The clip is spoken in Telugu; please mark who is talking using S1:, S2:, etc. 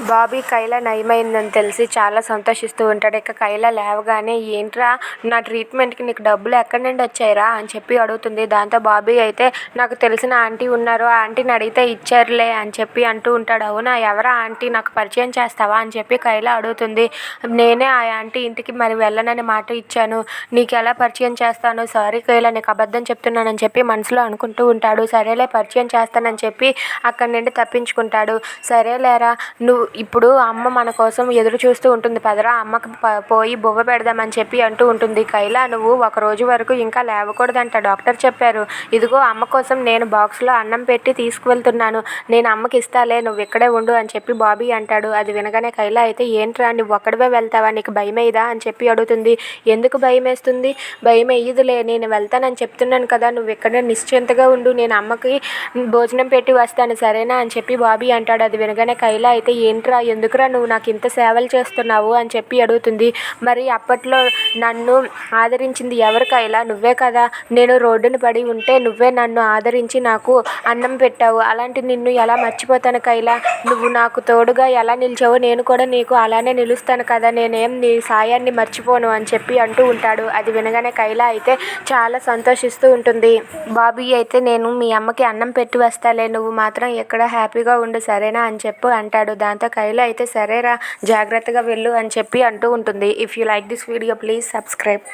S1: బాబీ కైల నయమైందని తెలిసి చాలా సంతోషిస్తూ ఉంటాడు. ఇక కైల లేవగానే ఏంట్రా నా ట్రీట్మెంట్కి నీకు డబ్బులు ఎక్కడి నుండి వచ్చాయిరా? అని చెప్పి అడుగుతుంది. దాంతో బాబీ అయితే నాకు తెలిసిన ఆంటీ ఉన్నారు. ఆ ఆంటీని అడిగితే ఇచ్చారులే అని చెప్పి అంటూ ఉంటాడు. అవునా? ఎవరా ఆంటీ? నాకు పరిచయం చేస్తావా? అని చెప్పి కైల అడుగుతుంది. నేనే ఆ ఆంటీ ఇంటికి మరి వెళ్ళనని మాట ఇచ్చాను. నీకు ఎలా పరిచయం చేస్తాను? సారీ కైల నీకు అబద్ధం చెప్తున్నానని చెప్పి మనసులో అనుకుంటూ ఉంటాడు. సరేలే పరిచయం చేస్తానని చెప్పి అక్కడి నుండి తప్పించుకుంటాడు. సరేలేరా నువ్వు ఇప్పుడు అమ్మ మన కోసం ఎదురు చూస్తూ ఉంటుంది పదరా అమ్మకి పోయి బువ్వ పెడదామని చెప్పి అంటూ ఉంటుంది. కైలా నువ్వు ఒక రోజు వరకు ఇంకా లేవకూడదంట. డాక్టర్ చెప్పారు ఇదిగో అమ్మ కోసం నేను బాక్స్లో అన్నం పెట్టి తీసుకువెళ్తున్నాను. నేను అమ్మకి ఇస్తాలే నువ్వు ఇక్కడే ఉండు అని చెప్పి బాబీ అంటాడు. అది వినగానే కైలా అయితే ఏంట్రా నువ్వు ఒక్కడివే వెళ్తావా? నీకు భయమేదా? అని చెప్పి అడుగుతుంది. ఎందుకు భయం వేస్తుంది భయం వేయదులే నేను వెళ్తానని చెప్తున్నాను కదా. నువ్వు ఇక్కడ నిశ్చింతగా ఉండు. నేను అమ్మకి భోజనం పెట్టి వస్తాను. సరేనా? అని చెప్పి బాబీ అంటాడు. అది వినగానే కైలా అయితే ఏం ఏంట్రా ఎందుకురా నువ్వు నాకు ఇంత సేవలు చేస్తున్నావు అని చెప్పి అడుగుతుంది. మరి అప్పట్లో నన్ను ఆదరించింది ఎవరికైలా నువ్వే కదా. నేను రోడ్డున పడి ఉంటే నువ్వే నన్ను ఆదరించి నాకు అన్నం పెట్టావు. అలాంటి నిన్ను ఎలా మర్చిపోతాను కైలా? నువ్వు నాకు తోడుగా ఎలా నిలిచావో నేను కూడా నీకు అలానే నిలుస్తాను కదా. నేనేం నీ సాయాన్ని మర్చిపోను అని చెప్పి అంటూ ఉంటాడు. అది వినగానే కైలా అయితే చాలా సంతోషిస్తూ ఉంటుంది. బాబీ అయితే నేను మీ అమ్మకి అన్నం పెట్టి వస్తాలే. నువ్వు మాత్రం ఎక్కడ హ్యాపీగా ఉండు సరేనా అని చెప్పు అంటాడు. దాంతో కైలా అయితే సరేరా జాగ్రత్తగా వెళ్ళు అని చెప్పి అంటూ ఉంటుంది. If you like this video please subscribe